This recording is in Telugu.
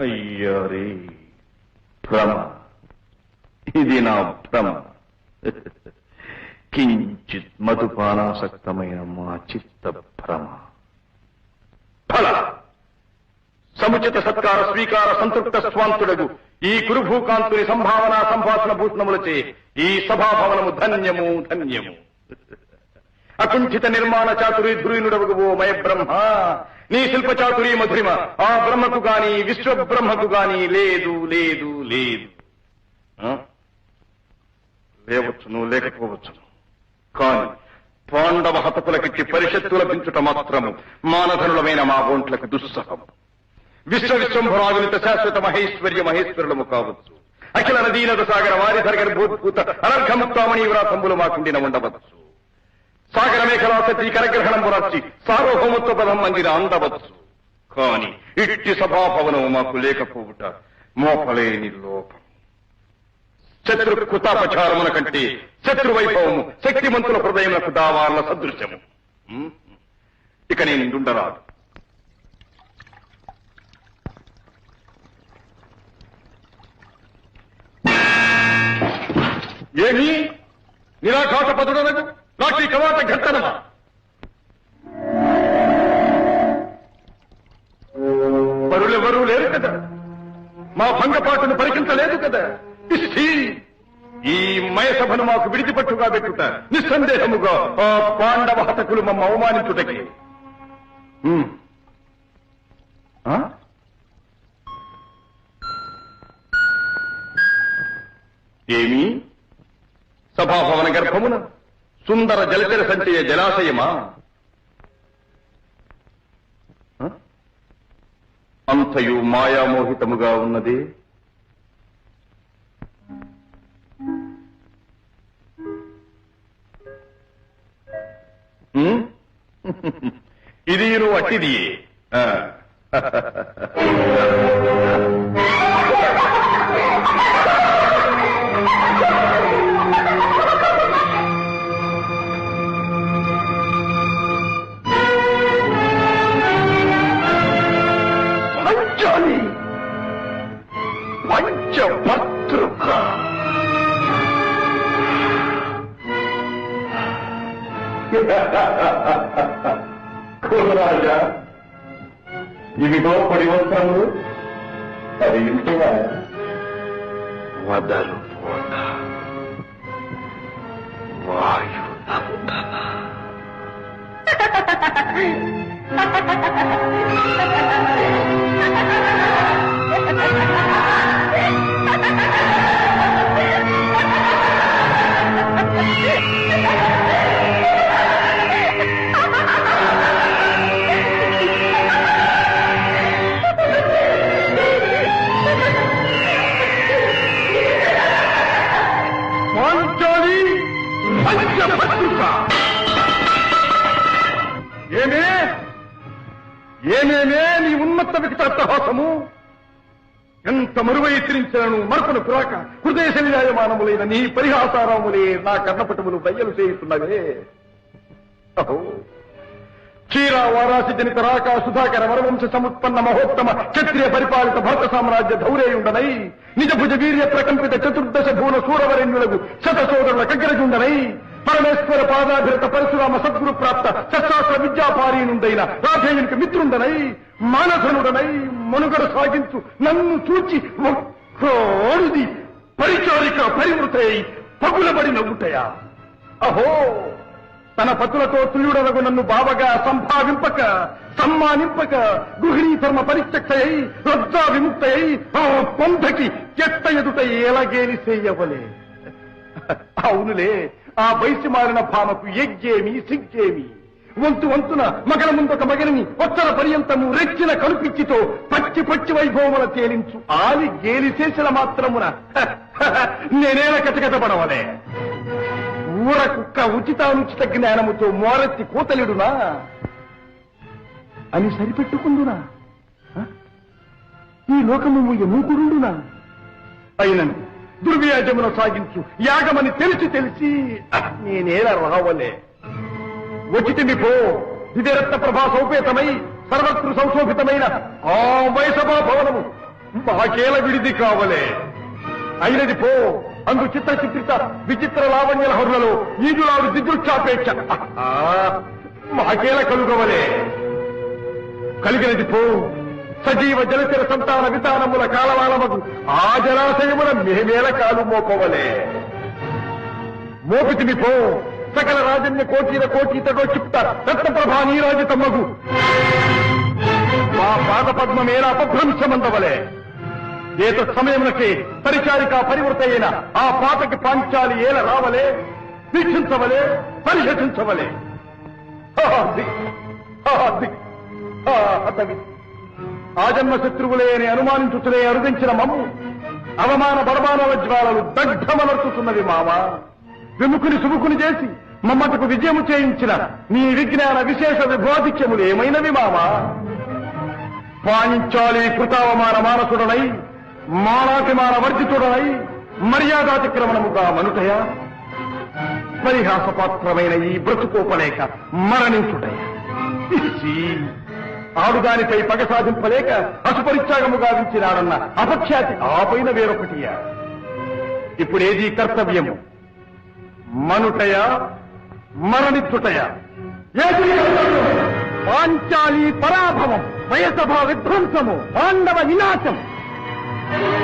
అయ్యారే భ్రమ. ఇది నా భ్రమ. కించిత్ మధుపానాసక్తమైన మా చిత్త భ్రమ. ఫల! సముచిత సత్కార స్వీకార సంతృప్త స్వాంతుడగు ఈ కురుభూకాంతుని సంభావన సంభాషణ భూషణములచే ఈ సభాభవనము ధన్యము ధన్యము. అకుంఠిత నిర్మాణ చాతురి ధురీనుడవగు మయ బ్రహ్మ నీ శిల్ప చాతురి మధురిమ ఆ బ్రహ్మకు గాని విశ్వ బ్రహ్మకు గాని లేదు లేదు లేదు. లేవచ్చును లేకపోవచ్చును. కాని పాండవ హతకులకిచ్చి పరిషత్తు లభించుట మాత్రము మానధనులమైన మా ఒంట్లకు దుస్సహము విశ్వ విశ్వంభరాగులిత శాశ్వత మహేశ్వర్య మహేశ్వరులము కావచ్చు. అఖిల నదీనద సాగర వారి ధరగర భూత్భూత అనర్ఘముక్తామణి వ్రాతంబులు మాకుండిన ఉండవచ్చు. సాగర మేఖలా సతీ కరగ్రహణం రాచి సార్వభౌమత్వ పదం మందిర అందవచ్చు కాని ఇట్టి సభాభవనం మాకు లేకపోవుట మోపలేని లోపం శత్రు కృతాపచారముల కంటే శత్రు వైభవము శక్తిమంతుల హృదయములకు దావార్ల సదృశ్యము. ఇక నేను ఉండరాదు ఏమి? నిరాఘాత పదుడనకు లాఠీ కవాత ఘట్టనమా? పరులెవరూ లేరు కదా. మా భంగపాటును పరికించలేదు కదా. ఈ మయసభను మాకు విడిచిపట్టుగా పెట్టుట నిస్సందేహముగా ఆ పాండవ హతకులు మమ్మ అవమానించుటకి. ఏమి? సభాభవన గర్భమున సుందర జలచర సంచయ జలాశయమా? అంతయు మాయామోహితముగా ఉన్నది. ఇది నువ్వు అట్టిది. పంచాలి పంచభద్రుక కులరాజా ఇవిగో పడివంతములు అది ఇంటివా? వదలు పోత. వాయు. పాంచాలి ఏమేమే నీ ఉన్నత వికటాట్టహాసము ఎంత మరువై మరపును పురాక హృదయ శరీరాయమానములైన నీ పరిహాసారాములే నా కర్ణపటములు బయ్యలు చేయుతున్నవే అహో. వారాసి జనిత రాక సుధాకర వరవంశ సముత్పన్న మహోత్తమ క్షత్రియ పరిపాలిత భరత సామ్రాజ్య ధౌరేయుండనై నిజ భుజ వీర్య ప్రకంపిత చతుర్దశ భూన సూరవరెన్యులకు శత సోదరుల కగ్గరజుండనై పరమేశ్వర పాదాభిరత పరశురామ సద్గురు ప్రాప్త శస్త్రాస్త్ర విద్యాపారీనుండైన రాధేయునికి మిత్రుండనై మానధనుడనై మనుగడ సాగించు నన్ను చూచి ఒక్కోడిది పరిచారిక పరివృతై పగులబడి నవ్వుటయా? అహో! తన పతులతో తుల్యుడనగు నన్ను బావగా సంభావింపక సమ్మానింపక గృహిణీ ధర్మ పరిత్యక్తయై లజ్జా విముక్తయై ఆ పొంధకి చెత్త ఎదుట ఎలాగేని చెయ్యవలే అవునులే ఆ వయసు మారిన భామకు ఎగ్గేమి సిగ్గేమి? వంతు వంతున మగల ముందొక మగనిని ఒత్తర పర్యంతము రెచ్చిన కనుపిచ్చితో పచ్చి పచ్చి వైభవముల తేలించు ఆలి గేలి చేసిన మాత్రమున. నేనేల కటకటపడవలే ఊర కుక్క ఉచితానుచిత జ్ఞానముతో మోరెత్తి కూతలిడునా? అని సరిపెట్టుకుందునా? ఈ లోకము మూకుడునా అయినను. దుర్వ్యాజమున సాగించు. యాగమని తెలిసి తెలిసి నేనేలా రావలే వచ్చితిమి పో దివ్యరత్న ప్రభా సౌపేతమై సర్వత్రు సంశోభితమైన ఆ వైసభా భవనము మాకేల విడిది కావలే. అయినది పో అందు చిత్ర చిత్రిత విచిత్ర లావణ్యల హరులలో ఈదులాడు దిద్దుచాపేక్ష మాకేల కలుగవలే. కలిగినది పో సజీవ జలచర సంతాన విధానముల కాలవాలమగు ఆ జలాశయముల మేమేల కాలు మోపవలే. మోపితిమి పో సకల రాజన్య కోటీల కోటీతడో చిప్త రత్నప్రభా నీరాజితమ్మగు మా పాద పద్మమేల అపభ్రంశమందవలే. ఏత సమయమునకే పరిచారిక పరివృత అయిన ఆ పాతకి పాంచాలి ఏల రావలే వీక్షించవలే పరిహసించవలే. హా, దిక్. హా, దిక్. హా, ఆజన్మ శత్రువులే అని అనుమానించుతులే అరుదించిన మమ్ము అవమాన పరమానవ జ్వాలలు దగ్ధమలర్చుతున్నవి మావా విముఖుని సుముఖుని చేసి మమ్మటకు విజయము చేయించిన నీ విజ్ఞాన విశేష విభోధిక్యములు ఏమైనవి మావా పాంచాలి కృతావమాన మానసుడనై మానాభిమాన వర్జితుడనై మర్యాదాతిక్రమణముగా మనుటయ? పరిహాసపాత్రమైన ఈ బ్రతుకోపలేక మరణించుటయ? ఆడుదానిపై పగ సాధింపలేక అసుపరిత్యాగము గావించినాడన్న అపఖ్యాతి ఆపైన వేరొకటియా? ఇప్పుడేది కర్తవ్యము? మనుటయ? మరణించుటయ ఏది పాంచాలి పరాభవం వయసభ విధ్వంసము పాండవ వినాశం.